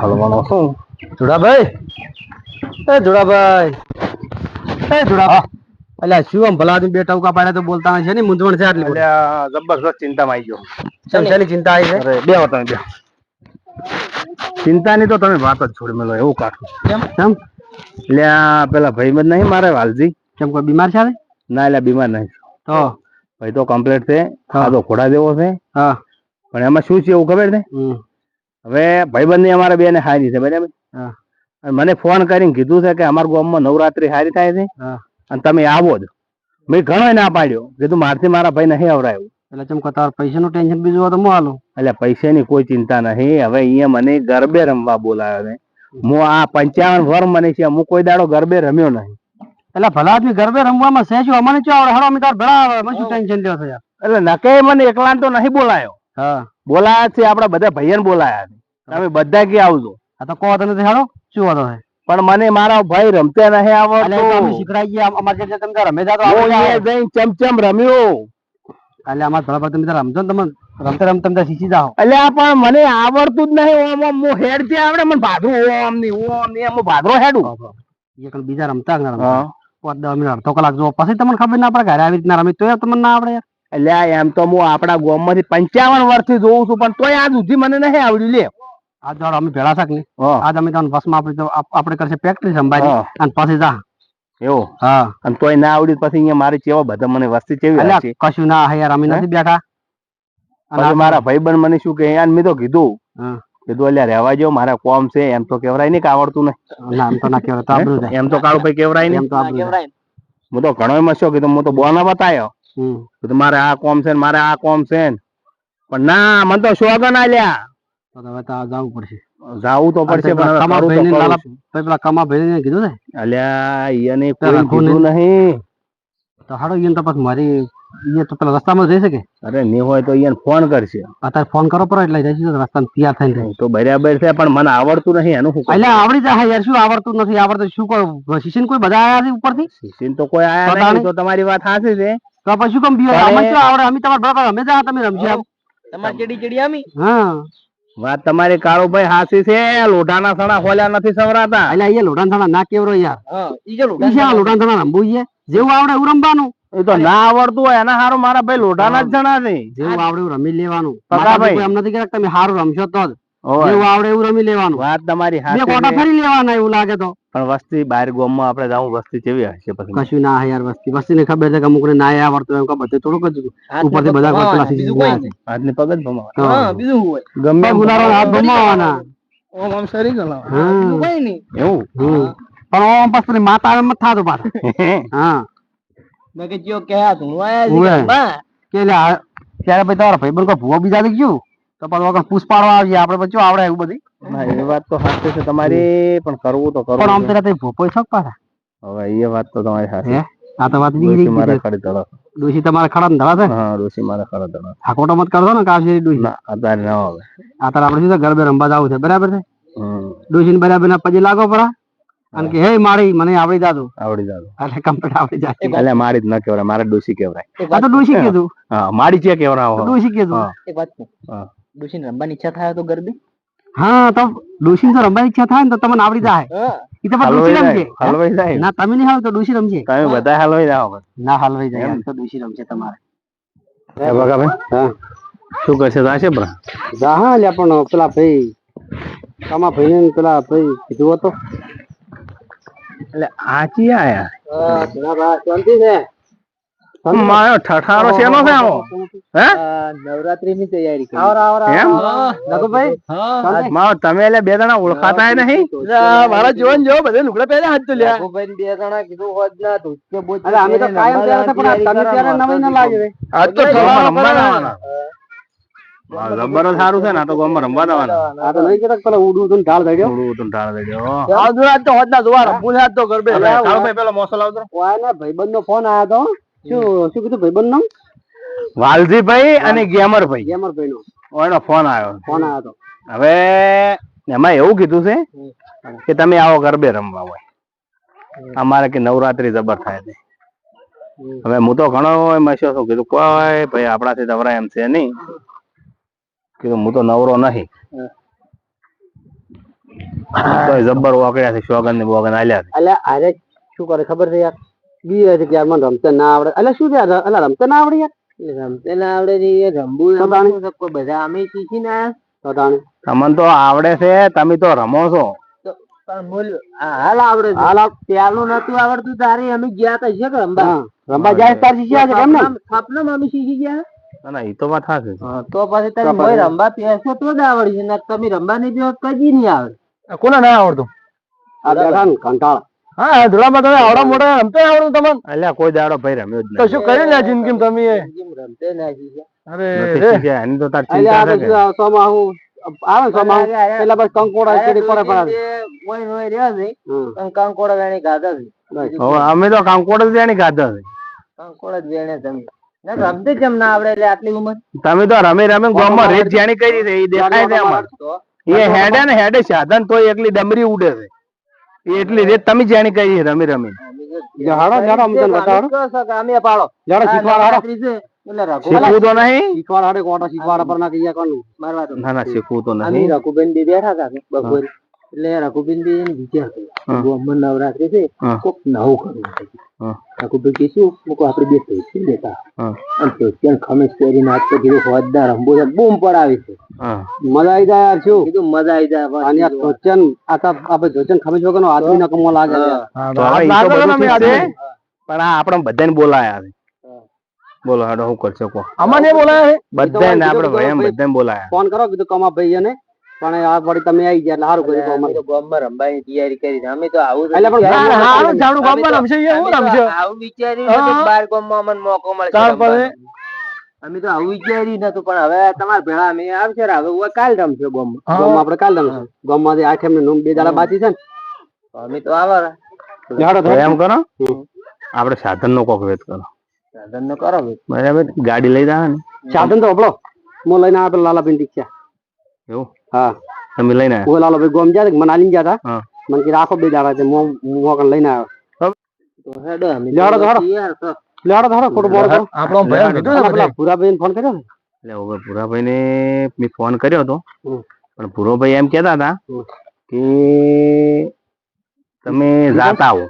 હળવાનો શું? જોડાભાઈ? એ જોડાભાઈ. એ જોડા અલ્યા શું આમ ભલા બે ટવકા પાડ્યા તો બોલતા છે ને? મૂંઝવણ છે આટલી? અલ્યા જબરજસ્ત ચિંતામાં આવી ગયો. શેમ શેની ચિંતા આવી છે? બે તમે બે. ચિંતાની તો તમે વાત જ છોડી મેલો એવું કાઠું. કેમ? લ્યા પેલા ભાઈબંધ નહીં મારે વાલજી. કેમ કોઈ બીમાર છે? ના એટલે બીમાર નહીં તો? ભાઈ તો કમ્પ્લીટ છે. આ તો ઘોડા જેવો છે. હા. પણ એમાં શું છે એવું ખબર છે. હવે ભાઈબંધ અમારે બે ને હારી છે બરાબર? હા. મને ફોન કરીને કીધું છે કે અમારા ગામમાં નવરાત્રી હારી થાય છે. અને તમે આવો જ. મેં ઘણો ના પાડ્યો. કીધું મારથી મારા ભાઈ નહીં આવરાયું. એટલે ચમ કે તાર પૈસાનું ટેન્શન બીજું હોય તો હું હાલું. એટલે પૈસાની કોઈ ચિંતા નહીં. હવે અહીંયા મને ગરબે રમવા બોલાવ્યો છે. હું આ પંચાવન વર મને છે હું કોઈ દાડો ગરબે રમ્યો નહીં. એટલે ભલા આદમી ગરબે રમવામાં સહેજ અમને શું આવડે? અમે તાર ભેળા આવે. મને શું ટેન્શન લ્યો છે યાર? એટલે નકે મને એકલાન તો નહીં બોલાયો. હા. બોલાયા છે આપડા બધા ભાઈઓને બોલાયા છે. તમે બધા કે આવજો? આ તો કહો તમે હેડો. શું વાંધો છે? પણ મને મારા ભાઈ રમતા નહીં આવડતું. શીખડાઈ ગયા અમારે જે તમે રમે જા તો હું આવડે અહીંયા આવે. જઈને ચમચમ રમ્યો. એટલે અમાર થોડા ભાઈ તમે રમજો ને તમે. રમતે રમતે તમે શીખી જાઓ. એટલે પણ મને આવડતું જ નહીં. ઓમ ઓમ હું હેડથી આવડે મને ભાદરો ઓમની ઓમની હું ભાદરો હેડું. એ કણ બીજા રમતા ના રમતા. પાંચ દસ મિનિટ અડધો કલાક જો પછી તમને ખબર ના પડે ઘરે આવી રીતના રમી તો તમને ના આવડે યાર. આ એમ તો હું આપડા ગામમાંથી પંચાવન વર્ષથી જોઉં છું પણ તોય આજ સુધી મને નહીં આવડ્યું લે. આજ દાડો અમે ભેળા શાક આજ અમે તમને બસમાં આપણે આપણે કરશે ફેક્ટરી સંભાળી અને પછી જા. એવો? હા. અને તોય ના આવડ્યું પછી અહીંયા મારી ચેવા બધા મને વસ્તી ચેવી કશું ના યાર અમે નથી બેઠા. અને આ- મારા ભાઈબંધ મને શું કહે યાર મેં તો કીધું. કીધું અલ્યા રહેવા જો મારા કોમ છે એમ તો કેવરાય નહીં કે આવડતું નહીં. ના એમ તો ના જાય એમ તો કાળું ભાઈ કેવરાય નહીં. એમ તો હું તો ઘણો એમાં શું કીધું હું તો બોના બતાયો. હમ. મારે આ કોમ છે ને મારે આ કોમ છે ને. પણ ના મને તો શોગન આલ્યા તો હવે તો જવું પડશે. જાવું તો પડશે પણ તમારું તો કરું છું. પેલા કમા ભાઈને કીધું ને? અલ્યા ઈને કોઈ કીધું નહીં. તો હાડો ઈને તો પછી મારી ઈને તો પેલા રસ્તામાં જઈ શકે. અરે ને હોય તો ઈને ફોન કરશે. અત્યારે ફોન કરો પર એટલે જઈશું તો રસ્તામાં તૈયાર થઈને તો બરાબર છે પણ મને આવડતું નહીં એનું શું એટલે આવડી જાય યાર શું આવડતું નથી? આવડતું શું કોઈ શિશિન કોઈ બધા આયા છે ઉપરથી? શિશિન તો કોઈ આયા નહીં તો તમારી વાત સાચી છે. તો પછી શું કેમ બીઓ અમે શું આવડે? અમે તમાર બરાબર અમે જા તમે રમશે આમ તમાર ચડી ચડી આમી? હા. વાત તમારી કાળુભાઈ હાસી છે લોઢાના સણા ખોલ્યા નથી સવરાતા. એટલે અહીં લોઢાન સણા ના કેવરો યાર. હા ઈ શા લોઢાન થાણા રમવું છે. જેવું આવડે એવું રમવાનું. એ તો ના આવડતું હોય એના હારું મારા ભાઈ લોઢાના જ જણા છે જેવું આવડે એવું રમી લેવાનું. પકા ભાઈ. એમ નથી કે તમે સારું રમશો તો જ. જેવું આવડે એવું રમી લેવાનું. વાત તમારી બે કોટા ફરી લેવાના એવું લાગે તો? પણ વસ્તી બહાર ગામમાં આપણે જાવું વસ્તી કેવી હશે પછી? કશું ના યાર વસ્તી. વસ્તી ને ખબર છે કે અમુક ને ના આવડતું એમ કે બધે થોડુંક જ ઉપરથી બધા કોઈ બીજું કોઈ છે. હાથની પગ જ ભમાવા. હા. હા. બીજું હોય? ગમે ગુલારો હાથ ભમાવાના. ઓમ આમ સરી ગયેલો. હા. બીજું નહીં. એવું? પણ ઓમ પાછું માતા આવે જ થાતું હા. મેં કે જ્યો કે. છે લે ત્યારે પછી તારા ભાઈ કોઈ ભૂવા બીજા ગયું? તો પછી વગર પૂછ પાડવા આવીએ આપણે પછી આવડે એવું બધી એ વાત તો સાચી છે તમારી પણ કરવું તો પણ આમ કરવું તેના તઈ ભોપો પાછા. હવે એ વાત તો તમારી સાચી. આ તો વાત બીજી મારે રહી ખરી ડોશી તમારા ખડા ને ધડા છે હા ડોશી મારે ખરો ધડો હાકોટો મત કરશો ને કાશી ડોશી? ના અત્યારે ના આવે. આ આપણે સીધા ગરબે રમવા જવું છે બરાબર છે? હમ, ને બરાબર ના પછી લાગો પરા. અને કે હે મારી મને આવડી દાદુ આવડી દાદુ એટલે કમ્પ્લીટ આવડી જાય એટલે મારી જ ન કેવરાય મારે ડોશી કેવરાય આ તો ડોશી કીધું. હા મારી છે કેવરાવો ડોશી કીધું. એક વાત હા. ડોશીને રમવાની ઈચ્છા થાય તો ગરબી? હા તો ડોશી તો રમવાની ઈચ્છા થાય ને તો તમને આવડી જાય. હા. એ તો ડોશી રમશે. હલવાઈ જાય. ના તમે નહીં હાલ તો ડોશી રમજે તમે બધા હલવાઈ જાવ ના હલવાઈ જાય તો ડોશી રમજે તમારે. એ બગા ભાઈ હા. શું કરશે તો હશે બ્રા જા હા લ્યા પણ પેલા ભાઈ કામા ભાઈ ને પેલા ભાઈ કીધું હતો. એટલે આચી આયા? શાંતિ છે. મારો ઠઠારો શેનો છે આવો. હે? નવરાત્રી ની તૈયારી કરી. આવરા આવરા એમ? હા. મારો તમે એટલે બે જણા ઓળખાતા નહીં? મારા જોન જો બધે લુગડા પહેર્યા હાથ તો લ્યા બે જણા કીધું હોત ના તો કે બોલ. અરે અમે તો કાયમ ત્યારે હતા, પણ તમે ત્યારે નવી ના લાગે રે. આજ તો ગામમાં રમવા જવાના. હા, જબર સારું છે ને આ તો ગામમાં રમવા જવાના. આ તો નહીં પેલા ઉડું ઉડું ઢાળ ગયો. દઈ આજ જોવા રમવું તો ગરબે ઓય ભાઈબંધ નો ફોન આવ્યો તો શું શું કીધું ભાઈબંધ નો વાલજીભાઈ અને ગેમરભાઈ ગેમર ભાઈ નો. એનો ફોન આવ્યો. ફોન આવ્યો હવે એમાં એવું કીધું છે કે તમે આવો ગરબે રમવા હોય. અમારે કે નવરાત્રી જબર થાય છે. હવે હું તો ઘણો એમાં શું કીધું કોઈ ભાઈ આપણાથી દવરા એમ છે નહીં. કીધું હું તો નવરો નહીં. જબ્બર વાકડ્યા છે શોગન ને બોગન આલ્યા છે. અલ્યા અરે શું કરે ખબર છે યાર? બી છે માં યાર રમતા ના આવડે. એટલે શું છે એટલે અલ્યા રમતા ના આવડે યાર? રમતે ના આવડે છે એ રમવું. બધા અમે શીખી ના આયા. તો તમને તો આવડે છે તમે તો રમો છો. પણ મૂલ આ હાલ આવડે હાલ આવ. નતું આવડતું તારે અમે ગયા તા છે કે રમવા? રમવા જાય તાર ને સપનામાં અમે શીખી ગયા. ના, ના એ તો વાત સાચી છે. તો પછી તમે ભાઈ રમવા પેસો તો જ આવડશે ને તમે રમવા નહીં બેહો તો કદી નહીં આવડે. કોને ના આવડતું? આ બેઠા કંટાળ. હા ધોળામાં તમે આવડા મોટા રમતા આવડું તમને અલ્યા કોઈ દાડો ભાઈ રમ્યો જ નહીં. શું કર્યું ને જિંદગી તમે? રમતે ના અરે નથી શીખ્યા. તો તાર ચિંતા છે કે? સોમાં હું આવે સોમાં પેલા બસ કંકોડા ચડી પડે પડે મોય મોય રહ્યા છે પણ કંકોડા વેણી ગાધા છે. હવે અમે તો કાંકોડ જ એની ખાધા છે. કંકોડા જ વેણે તમે. ના રમતે જ ના આવડે એટલે આટલી ઉંમર? તમે તો રમી રમી ગામમાં રેત જાણી કરી છે એ દેખાય છે અમારે એ હેડે ને હેડે સાધન તો એકલી ડમરી ઉડે છે. એટલી રેત તમે જાણી કરી રમે રમી હાડો હાડો અમને તને બતાવો કહો છો કે અમે પાડો. જાડો શીખવાડ હાડો. શીખવું તો નહીં. શીખવાડ હાડે કોટા શીખવાડ પર ના કહીએ કોનું? મારવા દો. ના ના શીખવું તો નહીં. રઘુબેન બી બેઠા હતા બપોરે. એટલે રઘુબેન વિચાર કર્યો અમર નવરાત્રી છે કોક નવું કરવું હા. શું મૂકો આપણે બે પૈસે લેતા. અને પૈસા ખમેશ કરીને આજ તો કીધું હોજદાર રંબો બૂમ પડાવી છે. મજા આવી જાય યાર શું? કીધું મજા આવી જાય અને આ કીધું. ધોચન આ તો આપણે ધોચન વગરનો આદમી કમો લાગે બધું છે પણ આ આપણે બધાને બોલાયા છે. બોલો હાડો શું કરશો કહો અમને બોલાય બધાને આપણે ભાઈ- બધાને બોલાયા. ફોન કરો કીધું કમા ભાઈ ને પણ આ વળી તમે આવી ગયા એટલે સારું કર્યું અમે તો ગામમાં રમવાની તૈયારી કરી છે. અમે તો આવું એટલે પણ વિચાર્યું હા, હા, નતું. જાડું ગામમાં રમશે, એ હું રમશે? આવું વિચાર્યું તો બાર ગોમમાં અમને મોકો મળશે. અમે તો આવું વિચાર્યું નતું પણ હવે તમારા ભેળા અમે આવશે હવે હું કાલ રમશે ગોમ ગોમ આપણે કાલ રમશું. ગામમાંથી આઠ એમને નોમ બે દાડા બાકી છે ને. અમે તો આવા એમ કરો. આપણે સાધન નો કોક વેત કરો. સાધન નો કરો બરાબર. ગાડી લઈ જાય ને. સાધન તો આપણો હું લઈને આવે લાલા પિંડી છે એવું? હા. તમે લઈને આવ્યા. ગોમ ગયા ગયા હતા મને બે દાડા છે લઈને તો હેડો આપણો ભાઈ કીધું ને પેલા પેલા ફોન કર્યો ને? એટલે હવે ભૂરાભાઈ ને મેં ફોન કર્યો હતો. પણ ભૂરોભાઈ એમ કેતા હતા કે તમે જાતા આવો.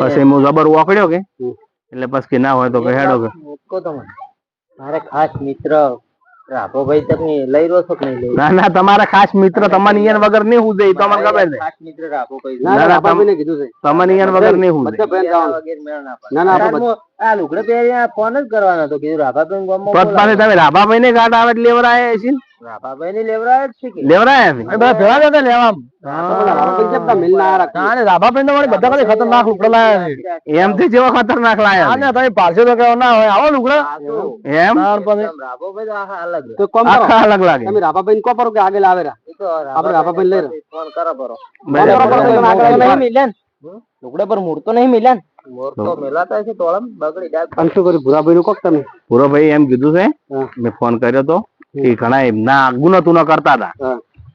પછી હું જબર વાપર્યો કે? એટલે પછી કે ના હોય તો કે હેડો કે? મારે ખાસ મિત્ર તમે લઈ રહ્યો છો કે નહીં લઈ ના ના તમારા ખાસ મિત્ર તમારી ઈયન વગર નહીં હું જઈ તમને ખબર છે. ખાસ મિત્ર રાઘોભાઈ ના ના, ના ના, કીધું છે. તમારી ઈયન વગર નહીં હું ભાઈ ના ના આપણે આ લુગડે પહેરીને ફોન જ કરવાનો હતો. કીધું રાભાભાઈ ગામમાં પદ પાસે તમે રાભાભાઈ ને ગાંઠ આવે લેવરાય છે? રાભાભાઈ ને લેવડાવે જ છે કે? લેવરાયા છે બધા ભેળા હતા લેવા રાભાભાઈ કેમ તા મિલના આયા રાખતા? રાભાભાઈ તમારે બધા ખાલી ખતરનાક લુગડા લાયા છે. એમથી જેવો ખતરનાક લાયા આને તમે પારસે તો ના હોય. આવો એમ? રાભાભાઈ તો આખા અલગ. તો કોમ આખા અલગ લાગે. તમે રાભાભાઈને કહો પરો કે આગળ આવે રા. એ આપણે રાભાભાઈને લઈ રહ્યો. ફોન કરો પરો. નહીં મૂળ તો નહીં મિલે ને? મોર તો મેલાતા છે તોળમ બગડી જાય. અને શું કર્યું? ભૂરાભાઈનું કોક તમે? ભૂરાભાઈ એમ કીધું છે. મેં ફોન કર્યો તો. કે ઘણા એમના ગુનો ન કરતા હતા.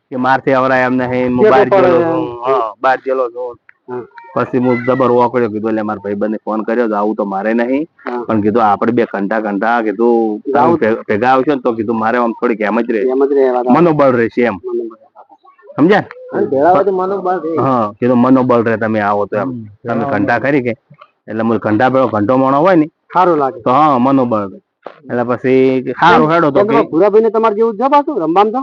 કે મારથી અવરાય એમને હે બહાર ગયેલો બહાર ગયેલો છો. પછી હું જબર વાકડ્યો કીધું એટલે મારા ભાઈ ફોન કર્યો આવું તો મારે નહીં. પણ કીધું આપણે બે ઘંટા ઘંટા કીધું ભેગા આવશે ને તો કીધું મારે આમ થોડીક એમ જ રહે. મનોબળ રહેશે એમ. સમજ્યા. હા કીધું મનોબળ રહે તમે આવો તો એમ. તમે ઘંટા કરી કે. એટલે ઘંટા પેલો ઘંટો મોણો હોય ને સારું લાગે. તો હા મનોબળ રહે. એટલે પછી સારું હેડો તો કેમ કે ભૂરાભાઈને તમારે જેવું જ પાછું રમવાનું તો?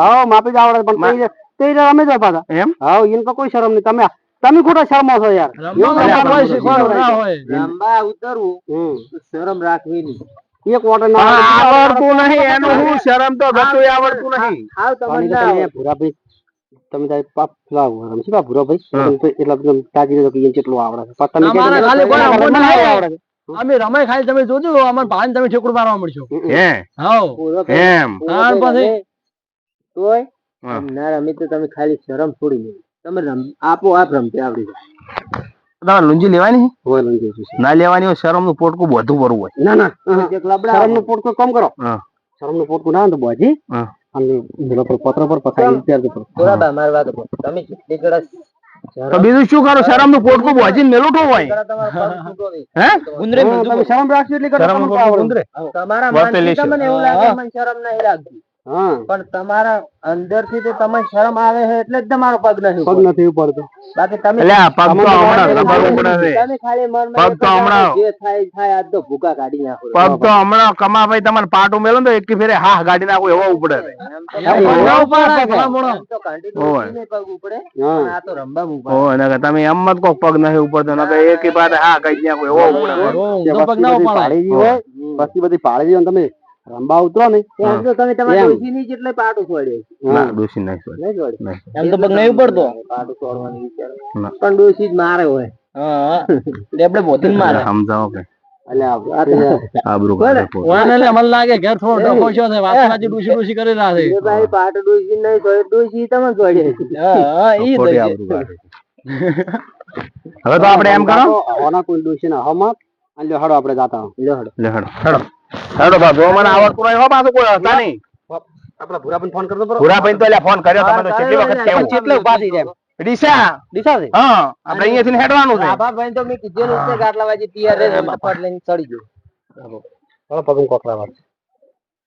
હા માપી જ આવડે પણ તે અમે જ પાછા. એમ? હા એને તો કોઈ શરમ નહીં. તમે તમે ખોટા શરમો છો યાર. રમવામાં ના ના લાંબા ઉતરવું શરમ રાખવી નહીં. એક વોટર ના આવડતું નહીં એનું હું શરમ તો? ગતું આવડતું નહીં. આવ તમને તો ના તમે આવડે. ભૂરાભાઈ તમે તારે પાપ ભૂરાભાઈ. એટલા તાજી કે કેટલું આવડે છે. પણ તમે રમવું. આવડે. છે. અમે રમાય ખાલી તમે જોજો અમાર ભાઈ તમે ઠેકડું મારવા મળશો. હે? હાઉ. એમ? પૂરો પછી? તોય? ના રમી તો તમે ખાલી શરમ છોડી દો તમે રમ આપો આપ રમતે આવડી જાય. લુંજી લેવાની હોય ના લેવાની હોય શરમનું પોટકું બધું ભરવું હોય. ના ના શરમનું પોટકું કમ કરો. શરમ શરમનું પોટકું ના તો બોજી. અને પર પત્ર પર પથારી ત્યાર કરો બરાબર મારી વાત. તમે જેટલી ગળા તો બીજું શું કરો? શરમનું પોટકું ભોજીને મેલું હોય. હે? ગુંદરે તમે શરમ રાખશો એટલે કરો. તમારા તમને એવું લાગે મને શરમ નહીં લાગતી. પણ તમારા અંદરથી તો તમે શરમ આવે છે એટલે જ તમારો પગ નથી પગ નથી ઉપડતો. બાકી તમે એટલે પગ તો હમણાં રબર ઉપડે તમે ખાલી મન પગ તો હમણાં- જે થાય થાય આજ તો ભૂકા કાઢી નાખો. પગ તો હમણાં કમાભાઈ તમારે પાટો મેલો ને તો એકી ફેરે હા ગાડી નાખો એવો ઉપડે ઉપડે, ઉપડે, ઉપડે ઉપડે. તમે એમ મત કો પગ નથી ઉપડતો નકર એકી પાસે હા કઈ નાખો એવો ઉપડે પગ ના ઉપાડાય પાડી ગઈ હોય બધી પાડી ગઈ તમે રંબા ઉતરો ને એમ તો તમે તમારા. ડોશીની જેટલે પાટું છોડ્યો ના ડોસી નહીં છોડે. નહીં છોડ્યો એમ તો પગ નહીં ઉપડતો. પાટું છોડવાની વિચાર. પણ ડોશી જ મારે હોય. હા લેબડે બોતીને મારે. સમજાવો કે. ડોશી ડોશી. હવે તો આપણે એમ કરો. હોના કોઈ ડોસી ના હમત. અને લ્યો હડો આપણે જાતા હો. લ્યો હડો હેડો જો મને આવડતું નહીં હો પાછું કોઈ હતા નહીં. આપડા ભૂરાબેન ફોન કરતો ભૂરાભાઈ તો લ્યા ફોન કર્યો તમે તો કેટલી વખત કેવું? કેટલે ઊભા થઈ જાય ડીસા. દિશા છે? હા આપણે અહીંયાથી હેડવાનું છે. ભાઈ તો મેં કીધેલું છે ગાટલા વાજી તૈયાર રહે મફત લઈને ચડી ગયો. હલો પગમ કોકરા વાત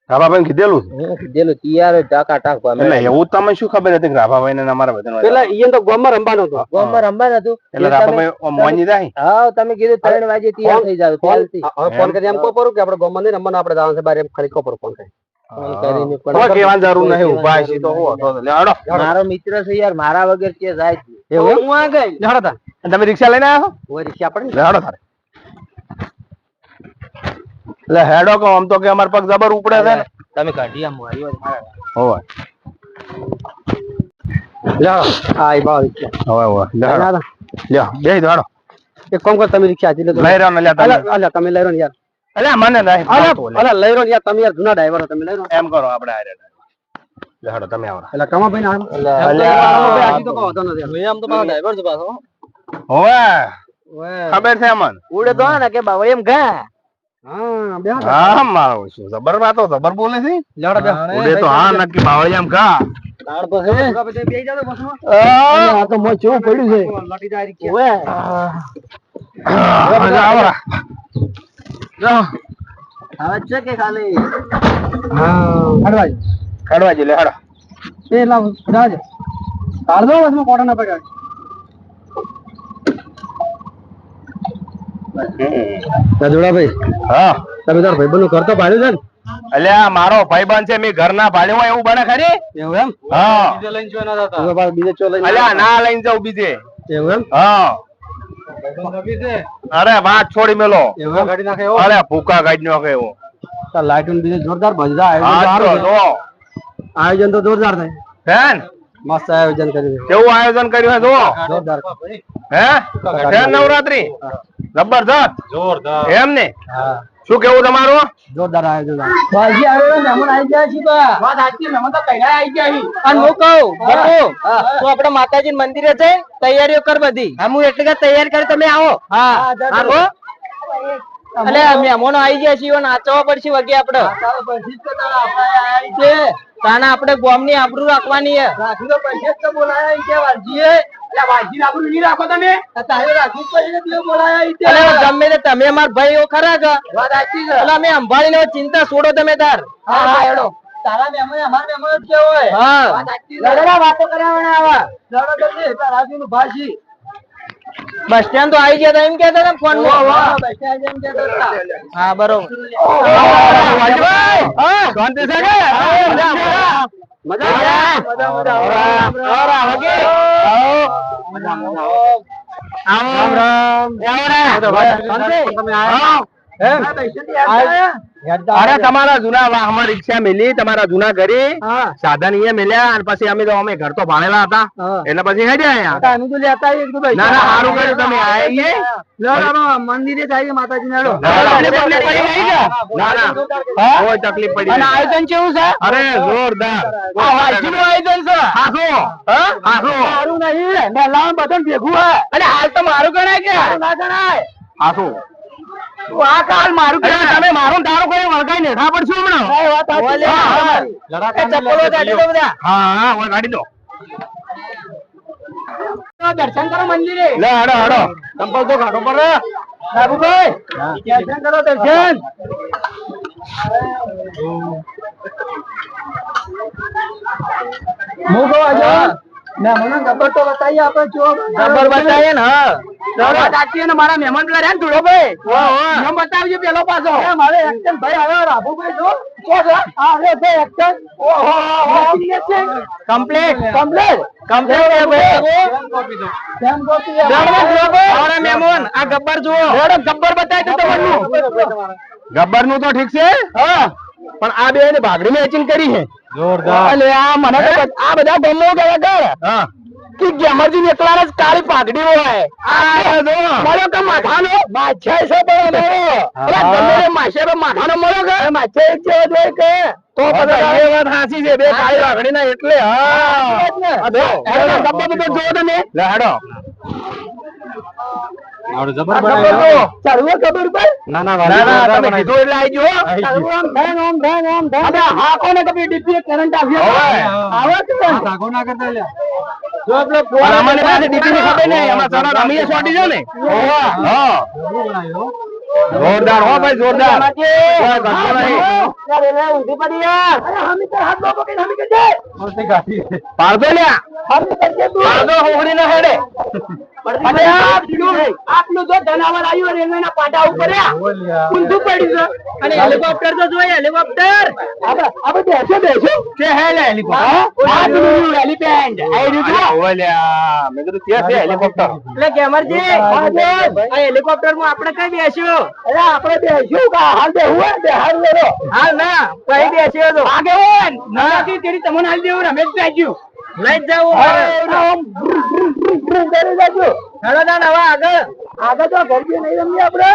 રાભાભાઈ કીધેલું હું કીધેલું તૈયાર ટાકા ટાક એટલે એવું તમને શું ખબર હતી કે રાભાભાઈ ને અમારા બધા પેલા ઈયન તો ગોમર રમવાનું હતું. ગોમર રમવાનું હતું. એટલે રાભાભાઈ મોની જાય? હા તમે કીધું ત્રણ વાગે તૈયાર થઈ જાવ ફોન પહેલથી. હવે ફોન કરી એમ કો પરું કે આપણે ગોમર ને રમવાનું આપણે જવાનું છે બારે એમ ખાલી કો પરું ફોન કરી મારો મિત્ર છે યાર મારા વગર કે જાય તમે રિક્ષા લઈને આવ્યો રિક્ષા આપણે લે હેડો કહો આમ તો કે અમાર પગ જબર ઉપડે છે ને? તમે કાઢી આમ હોય મારા. હોવે. લે હડો હા એ બાવ હોય હોય હોવે. લે હેડો હાલો. લ્યો બેહી દોડો એક કામ કર તમે રિક્ષા આજી લે. તો લઈ રહ્યો ને લ્યા તમે. અલ્યા તમે લઈ રહ્યો ને યાર. અલ્યા મને નહીં અલ્યા લઈ રહ્યો ને યાર તમે યાર જૂના ડ્રાઈવર તમે લઈ રહ્યો. એમ કરો આપણે હારે લહાડો તમે આવો એટલે કમા ભાઈ ના એટલે આજી તો કહો વાંધો નથી. યાર. આમ તો મારો ડ્રાઈવર છે પાછો. હોવે. ખબર છે મન? ઉડે તો ને કે બાવળી એમ ઘા. હા. મારો શું જબર વાતો જબર બોલે છે? લે હડો બે ઉડે તો હા નક્કી બાવળિયામ કા તાણ પછી? ઊભા પછી બેહી જાઓ તો બસમાં. આ તો મોય ચેવું પડ્યું છે લટી જાય રિક્ષા. મજા આવે જા હવે છે કે ખાલી હડવાય. કાઢવા જી લે હેડો એ લાવ રાજ કાઢ દો બસમાં કોટા ના પડ્યા રાજુડાભાઈ હા. તમે તાર ભાઈ નું ઘર તો પાડ્યું છે ને? અલ્યા મારો ભાઈબંધ છે મેં ઘરના ભાડ્યો હોય એવું બને ખરી? એવું એમ? હા. તમે પાછા બીજે ચો લઈને અલ્યા ના લઈને જાઉં બીજે. એવું એમ? હા. અરે વાત છોડી મેલો. અરે ભૂકા કાઢી નાખે એવું? લાઈટ બીજે જોરદાર ભજતા આયોજન જો, જો. તો જોરદાર થાય. ફેન મસ્ત આયોજન કર્યું કેવું આયોજન કર્યું છે જોરદાર. હે? ફેન નવરાત્રી? જબરદસ્ત જોરદાર. એમ ને? હા. શું કેવું તમારું? જોરદાર આયોજન. છે. બાજી આવે મહેમાન આવી ગયા છે બા વાત સાચી મહેમાન તો પહેલા આવી ગયા છે અને હું કહું બટુ તો આપણે માતાજી મંદિરે છે તૈયારીઓ કર બધી. હા હું એટલે કે તૈયાર કરી તમે આવો. હા. આવો અલે મહેમાનો આવી ગયા છીએ નાચવા પડશે વગે આપણે છે. તાના આપણે ગોમની આબરૂ રાખવાની છે રાખી તો પૈસે તો બોલાયા તમે. ખરા કે અમે સંભાળીને ચિંતા છોડો તમે તાર. તારા મહેમાન અમાર મહેમાન જ કે હોય હા. વાત સાચી છે. લડડા વાતો કરાવવાના આવા. જલ્દી તારાજી નું ભાજી બસ સ્ટેન્ડ તો આવી ગયા એમ કેતા હતા ફોન હા બરોબર. હા શાંતિ છે. કે મજા આવે? અરે તમારા જૂના વાહમાં રિક્ષા મેલી તમારા જૂના ઘરે. સાધન અહીંયા મેલ્યા અને પછી અમે તો અમે ઘર તો ભાણેલા હતા. એટલે પછી હેડ્યા અહીંયા. ના ના સારું કર્યું તમે. આવીએ લો, લો, લો, મંદિરે જઈએ માતાજી ના ના કોઈ તકલીફ પડી આયોજન કેવું છે? અરે જોરદાર. આયોજન છે? હાસો હાસો મારું નહીં મહેલાઓ બધા ભેગું અને હાલ તો મારું ગણાય કે? ના ગણાય. હાસો આ કાલ મારું તમે મારું તારું કઈ વળગાઈ નેઠા પડશો હમણાં? ચપ્પલો કાઢી દો બધા? હા હા કાઢી દો. દર્શન કરો મંદિરે. લે હડો હડો. ચંપલ તો ઘાટો પર બાબુભાઈ દર્શન કરો દર્શન. હું. કહું મહેમાનો ગબ્બર તો બતાવીએ આપણે જો બતાવીએ ને હા. ચલો દાચી મારા મહેમાન પેલા રહ્યા ને ધૂળો ભાઈ. એમ બતાવજો પેલો પાછો. મારે એક્શન ભાઈ આવ્યો રાભુભાઈ જો. કમ્પ્લીટ કમ્પ્લીટ ગબ્બરનું તો ઠીક છે? હા. પણ આ બે ભાગડી મેચિંગ કરી છે. જોરદાર. આ મને આ બધા ગમો ગયા કર હા. કે ગેમરજી ને એકલા જ કાળી પાઘડી હોય. આ મળ્યો કે માથાનો? માછા છે પણ અમારો માછે માથાનો મળ્યો કે? માછે કે. તો એ વાત સાચી છે બે કાળી પાઘડી ના એટલે હા. ડબ્બો બધો જોવો તમે. હેડો. ના ના ના અમારી પાસે ડીપી ની ખબર નહીં એમાં સર રમીએ છોડી છે ને? જોરદાર હો ભાઈ જોરદાર. પાડતો લ્યા. પાડતો હોગડી ના હેડે. આટલું જો જનાવર આવ્યું રેલવેના પાટા ઉપર ઊંધું પડ્યું છે અને હેલિકોપ્ટર તો જોઈએ હેલિકોપ્ટર. આપણે બેસો બેસો કે હેલિકોપ્ટર. મેં કીધું છે હેલિકોપ્ટર. એટલે ગેમરજી આ હેલિકોપ્ટરમાં આપણે કઈ બેસ્યું અરે આપણે બેસ્યું કે હાલ ને હાલ લેરો હાલ ના કઈ બેસ્યો તો. આગે તેરી તમને હાલ દેવું રમેશ જાગ્યું લઈ જાવ આગળ. આગળ તો ઘરથી નહીં રમીએ આપણે.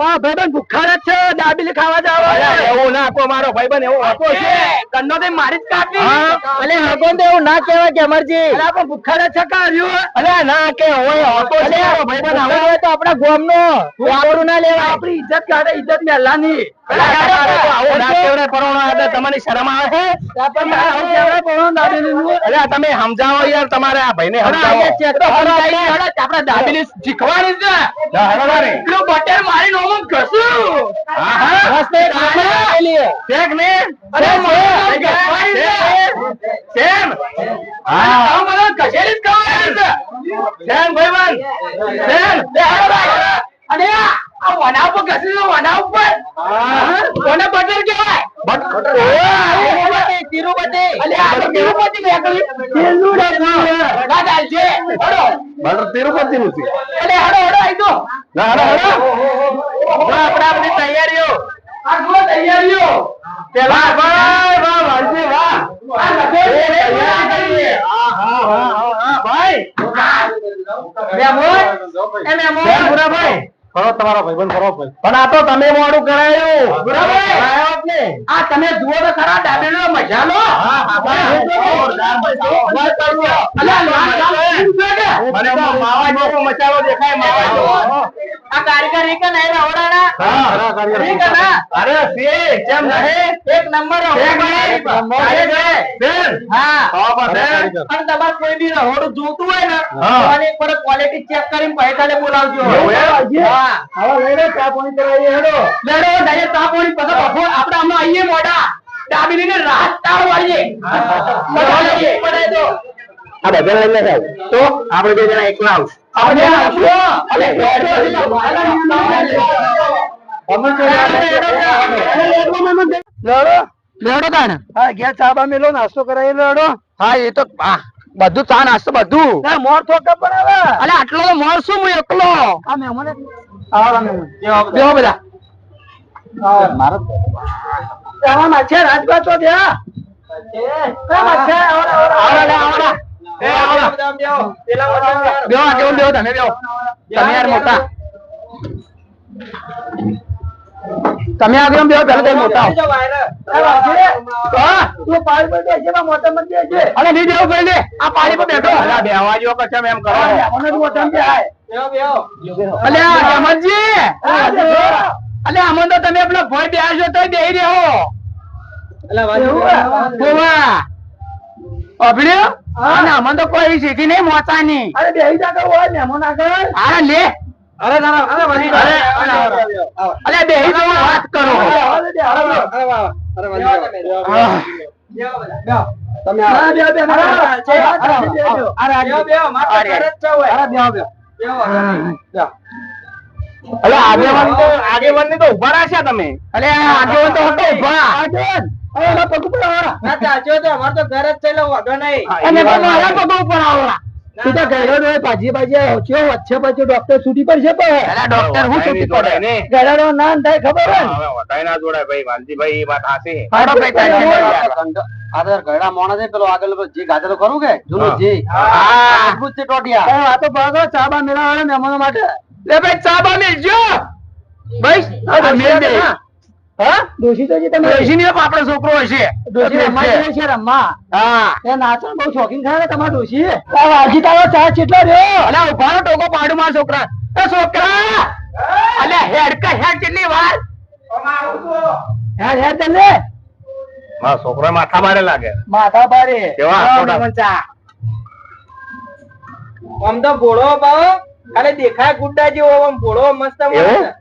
તમારો ભાઈબંધ ભૂખ્યા જ છે દાબેલી ખાવા જાવ એવું ના આપો મારો ભાઈબંધ એવો આપો છે. તે મારી જ કાપી અલે હગો તો એવું ના કહેવાય જ કાઢ્યું અલે ના કે હોય હતો છે મારો ભાઈબંધ આવે. તો આપણા ગોમનો. આપણું ના લેવાય. આપણી ઇજ્જત કાઢે ઇજ્જત મેલાની. અલે આવું ના પરોણો એટલે તમને શરમ આવે છે આવું તમે સમજાવો યાર તમારે આ ભાઈને સમજાવો આપણે દાબેલી શીખવાની છે. પેલું બટેર ઘસું. હા, હા. છે. શેક ને મારી. શેમ હા, આવું ઘસેલી જ ખાવાનું છે. શેમ ભાઈબંધ બેન, બે હેડો ભાઈ. અને આ વના ઉપર ઘસી દો, વના ઉપર. કોને બટર કહેવાય? તિરુપતિ, તિરુપતિ. અલે આ તો તિરુપતિ નીકળી. તેલનું ડબ્બું. ના ચાલશે. હેડો. બટર તિરુપતિ નું છે અલે હેડો, હેડો, આઈ દો. ના હેડો હેડો જો આપણી તૈયારીઓ આ જુઓ તૈયારીઓ ભાઈ વાહ વાલજી વાહ આ રસોઈ તૈયાર કરીએ. હા હા હા હા ભાઈ મેમોન, એ મેમોન. કેમ ભૂરાભાઈ કરો તમારા ભાઈબંધ કરો ભાઈ પણ આ તો તમે મોડું કરાયું ને આ તમે જુઓ તો ખરા હા, હા, માવા જેવો મસાલો દેખાય માવા જેવો આ કારીગર એક ને રહોડાના હા. એક ના અરે સે કેમ રહે એક નંબર એક નંબર. શેઠ. હા હા, બસ, શેઠ. અને તમારે કોઈ બી રહોડું જોતું હોય ને હા. તો એક વાર ક્વોલિટી ચેક કરીને પૈસાને બોલાવજો એમ? હા. હવે લઈને ચા પાણી કરાવીએ હેડો. લેડો ડાયે ચા પાણી પછી બપોર આપણે હમણાં આવીએ મોડા. દાબીને રાત તાળ વાળીએ. બધા લઈએ પડે તો આ બધા લઈને જાઓ. તો આપણે બે જણા એકલા આવશું. આપણે આવશો અલે લેડો લેડો. હા ઘેર ચા બા મેલો નાસ્તો કરાવી લડો. હા એ તો બધું ચા નાસ્તો બધું. ના મોર તો કપ બનાવે અલે આટલો મોર શું હું એકલો? આ મહેમાન બેહો બધા છે તો ત્યાં બેહો. આગળ બેહો તમે બેહો. તમે યાર મોટા. તમે આગળ બેહો પહેલા તમે મોટા હા. તું પાણી પર બેસે બા મોટા મત બેસે અરે નહીં આ પાણી પર બેઠો. અલા, બેહવા જેવો કશો એમ કરો. મને મોટા મત જાય અલે હેમંતજી અલે આમાં તો તમે પેલો ભોય બેહ્યા છો તોય બેહી રહ્યો. અભડ્યો અને આમાં તો કોઈ શીખી નહીં મોચાની અરે બેહી જા કરો હોય મહેમાન આગળ. અરે લે. અરે ના અરે અરે, જાઓ વાત કરો તમે આ બે બે અલે આગેવાન તો આગેવાન ને તો ઊભા રાખ્યા તમે. અલે આગેવાન તો હતો ઊભા. અને તો મારા પગ ઉપર આવડા. તું તો ને ભાજી ભાજી ઓછો વચ્ચે પછી ડોક્ટર છૂટી પડશે પણ ડોક્ટર હું છૂટી પડે ને નો ના થાય ખબર હોય હવે વધારે ના જોડાય ભાઈ વાલજીભાઈ એ વાત હાચી હાડો ભાઈ તારી આદર ગયડા મોણા છે પેલો આગળ જે ગાજરો કરું કે જૂનું જે હા. છે ટોટિયા આ તો બા ચાબા મેળાવાળા મહેમાનો માટે લે ભાઈ ચાબા મેળજો ભાઈ દે હા? દોશી તો આપણો છોકરો હશે. રમવા જાય છે રમવા. હા. એ નાચણ બહુ શોખીન થાય ને તમારા ડોશી તારો ચા કેટલો રહ્યો? અલે ઉભાનો ટોકો પાડું મારા છોકરા. એ છોકરા! અલે હેડ કા હેડ કેટલી વાર? હેડ હેડ તને. મારા છોકરા માથા મારે લાગે. માથા બારે કેવા ચા. આમ તો ભોળો બાવો ખાલી દેખાય ગુડ્ડા જેવો આમ ભોળો મસ્ત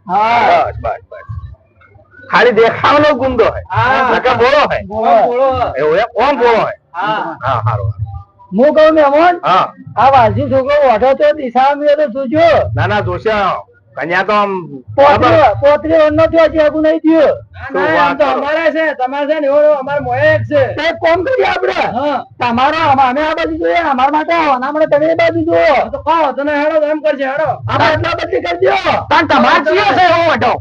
હા. બસ બસ બસ. ખાલી દેખાવનો ગુંદો હોય. હા. બોળો હોય. એવું એમ ઓમ બોળો હોય? હા. સારું હું કહું ને અમોન આ વાજી છોકરો ઓઢો તો દિશા મેં તો જોજો ના ના જોશે. કન્યા તો આમ પોતરી પોતરી ઓનો થયો છે આગુ નહીં થયો. અમારા છે તમારે છે ને એવો અમારે મોય એક છે. તે એક કરી આપણે તમારો અમે આ બાજુ જોઈએ અમારા માટે આના માટે તમે એ બાજુ જુઓ. તો કહો તને હેડો એમ કરજે હેડો. આપણે એટલા બધી કરજો. તમાર છે એવો વટો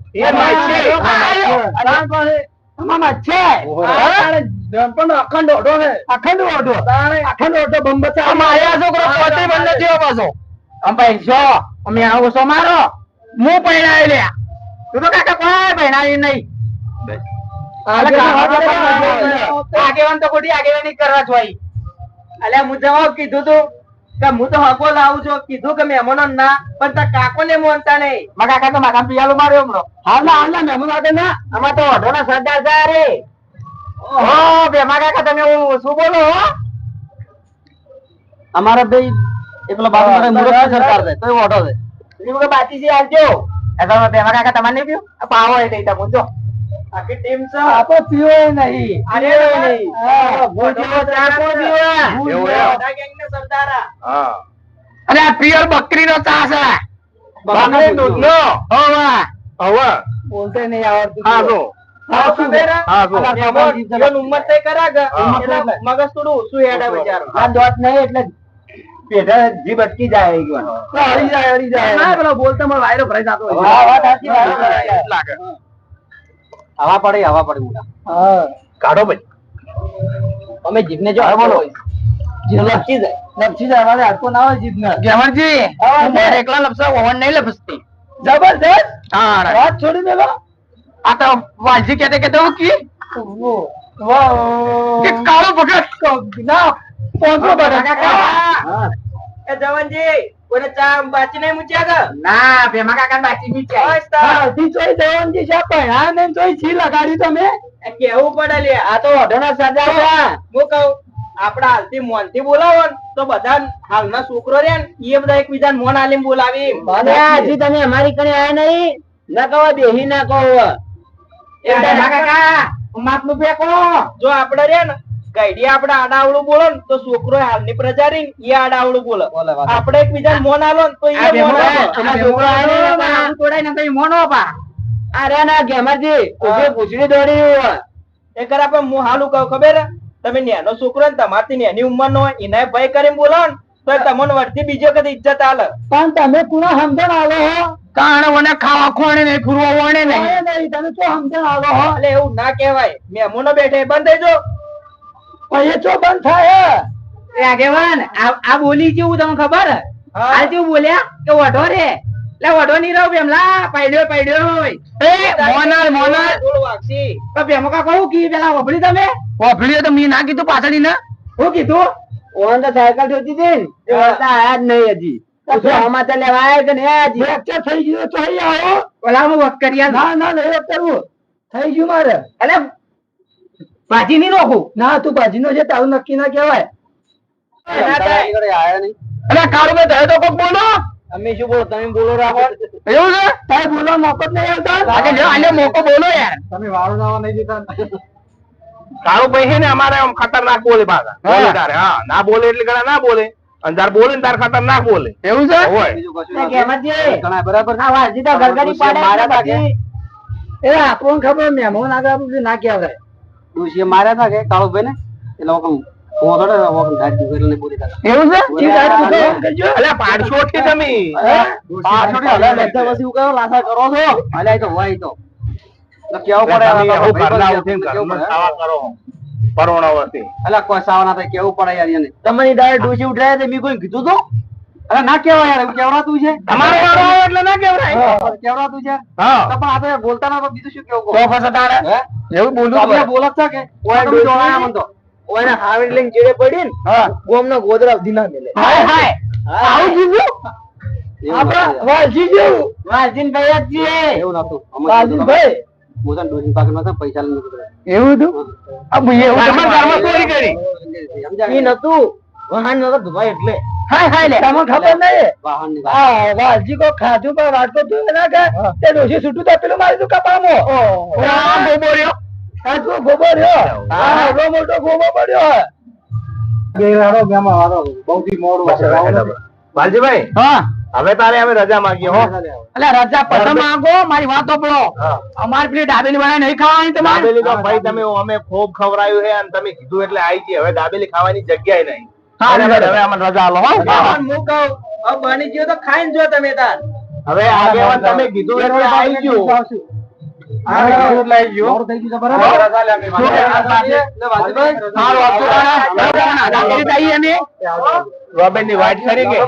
અખંડ ઓઢો છે. અખંડ ઓઢો? અખંડ ઓઢો બંબચા. આ છોકરો પોતે બંને થયો પાછો. આમ જો અમે આવો છો મારો. હું પૈણાય લે. તું તો કાકા કોઈ પૈણાય નહીં. આગેવાન તો ખોટી આગેવાની કરવા જોઈ અલ્યા હું જવાબ કીધું તું. કે હું તો હગો લાવું છું કીધું કે મહેમાનો ના પણ કાકો ને મોનતા નહીં. મારા કાકા તો માથા પિયાલો માર્યો હમણો. હાલા હાલા મહેમાન આગળ ના. તો અઢો ના સરદાર છે રે. ઓહો. ભેમા કાકા તમે શું બોલો અમારા ભાઈ એ પેલા બાબુ મારે મુરત સરકાર છે તો ઓઢો છે. એવું કે બાતી છે આવજો ભેમા કાકા તમારે નહીં પીવું? આ પાવો એ દઈ તમે જો આખી ટીમ છે. આ તો પીઓ નહીં. અરે નહીં. હા, ભૂજો ચા કો પીવો. એવું. બધા ગેંગને સરદારા હા. અરે આ પિયર બકરીનો ચા છે. બકરી દૂધનો. હોવે. હવે. બોલતે નહીં આવડતું હા જો. મગજ થોડું ઓછું હેડા બજાર આ દોટ નહીં એટલે પેઢા જીભ અટકી જાય એ ગયો. હરી જાય હરી જાય. ના પેલો બોલતો મને વાયરો ભરાઈ જાતો હોય. હા વાત સાચી લાગે હવા પડે આવા પડે મોટા. હા. કાઢો ભાઈ. અમે જીભને જો બોલો. લપસી જાય. લપસી જાય અમારે હાથો ના હોય જીભને. ગેમરજી મારે એકલા લપસા ઓવન નહીં લપસતી. જબરદસ્ત હા વાત છોડી મેલો આ તો વાલજી કહેતે કહેતે હું કી? વાહ. કાળો ભગત. ના એ જવનજી કોઈને ચા બાચી નહીં મૂક્યા ના ભેમા કાકા બાકી નીચે બસ તાર. હાલથી જોઈ દેવાનજી છે પણ ને જોઈ છી લગાડી તમે કેવું પડે લે આ તો ઓઢોના સજા હું કહું આપડા હાલથી મોનથી બોલાવો તો બધા હાલના છોકરો રે એ બધા એકબીજા મોન આલીને બોલાવી હજી તમે અમારી કણે આયા નહીં ના કહો બેહી ના કહો એ કાકા માપનું ફેંકો જો આપડે રે ને ગઈડી આપડે આડાવડું બોલો ને તો છોકરો હાલની પ્રજા રહી ને એ આડાવડું બોલે. આપડે એકબીજા મોન આલો ને તો એ મોન આલે. અરે ના ગેમરજી ઊભી પૂછડી દોડી એ કર આપણે હું હાલું કહું ખબર તમે નેનો છોકરો ને તમારથી નેની ઉંમર નો હોય એને ભય કરીને બોલો ને તો તમને વર્તી બીજો કદી ઇજ્જત આલે. પણ તમે કુણા સમજણ આવો હો. કાણ વને ખાવા ખોણે નહીં ફૂરવા વણે નહીં. તમે શું સમજણ આવો હો? એટલે એવું ના કહેવાય. મેમોનો બેઠે બંધ થઈ જો ચો બંધ થાય આગેવાન આ બોલી કેવું તમને ખબર? આ કેવું બોલ્યા? કે વઢો રે. એટલે વઢો નહીં રહો પેમલા પાડ્યો પાડ્યો હોય. એ તો પેમો કા કહું કી પેલા વભળી તમે? વભળી તો મી ના કીધું પાછળી ના. શું કીધું? ઓન તો સાયકલ જોતી હતી ને. વળતા આયા જ નહીં હજી. તો સમાચાર લેવા આયા કે નહીં હજી ફ્રેક્ચર થઈ ગયું તો અહીં આવો. ઓલા હું વકરિયા ના ના નહીં થઈ ગયું મારે. એટલે ભાજી નહીં નોખું ના તું ભાજીનો છે તારું નક્કી ના કહેવાય. ના કાળું મેં તો કોક બોલો. અમે શું બોલો તમે બોલો રાખો. એવું છે? તારે બોલો મોકો જ નહીં આવતા? લાગે મોકો બોલો યાર. તમે વાળો નાવા નહીં દીધા કાળું ભાઈ છે ને અમારે આમ ખતરનાક બોલે પાછા. તારે હા. ના બોલે એટલે ઘણા ના બોલે. અને તાર બોલે ને તાર ખતરનાક બોલે. એવું છે? બરાબર. આ વાજી તો ગરગડી પાડે માર્યા એટલે એ આપણને ખબર મહેમાન આગળ ના કહેવાય. ડોશીએ માર્યા હતા કે કાળુભાઈ ને એટલે હું હતો ને વખમ દીધું એટલે બોલી હતા એવું છે? ઈ વાત તું તો એમ કરજો. એટલે પાડશો થી તમે પાછળ હલે બેઠા પછી હું કયો લાસા કરો છો? હલે તો હોય તો. કેવું પડે તમે ઘરના ઉઠીને ખાવા કરો. કોઈ સાવના થાય કેવું પડે યાર એને? તમારી ડાયરેક્ટ ડોસી ઉઠાયા તે મેં કોઈ કીધું તો? અરે ના કેવાય યાર કેવડાતું છે. તમારો વારો આવે એટલે ના કેવડાય કેવડાતું છે. હા. તો પણ આ તો બોલતા ના બીજું શું કેવું તો પછી તારે એવું બોલું તો આપણે બોલત છે કે. ઓય તમે ડોશી. જોડાયા તો. ઓને હાવીને લઈને ચેડે પડી ને હા. ગોમનો ગોદરા ધીના મેલે. હાય હાય. આવું જીજુ? આપણા. વાલજી જેવું વાલજીન ભાઈ જ છીએ એવું નતું અમે ભાઈ મોટા ડોશી પાસે નતા પૈસા લઈને એવું હતું? આ એવું તમારા ઘરમાં ચોરી કરી. સમજ્યા? નતું. વાહન નતો ધોવાય એટલે. હાય હાય લે. તમને ખબર નહીં? વાહનની વાલજી કો ખાધું પણ વાટકો તું ના કે? તે ડોસી છૂટું તો પેલું મારી તું કપામો આ બોબો રહ્યો? આ તું ગોબો રહ્યો આ આવડો મોટો ગોબો પડ્યો વાલજીભાઈ હા. હવે તારે અમે રજા માંગીએ હો. એટલે રજા પછી માંગો મારી વાત સાંભળો અમારી પેલી દાબેલી વાળા નહીં ખાવાની તમારે? તો ભાઈ તમે અમે ખૂબ ખવડાવ્યું છે અને તમે કીધું એટલે આવી ગઈ. હવે દાબેલી ખાવાની જગ્યાએ નહીં. હવે અમને રજા આલો હો. હું કહું બની ગયો તો ખાઈને જો તમે તાર. હવે આગેવાન તમે કીધું એટલે આવી ગયું. રોબિનની. વાઈટ કરી કે?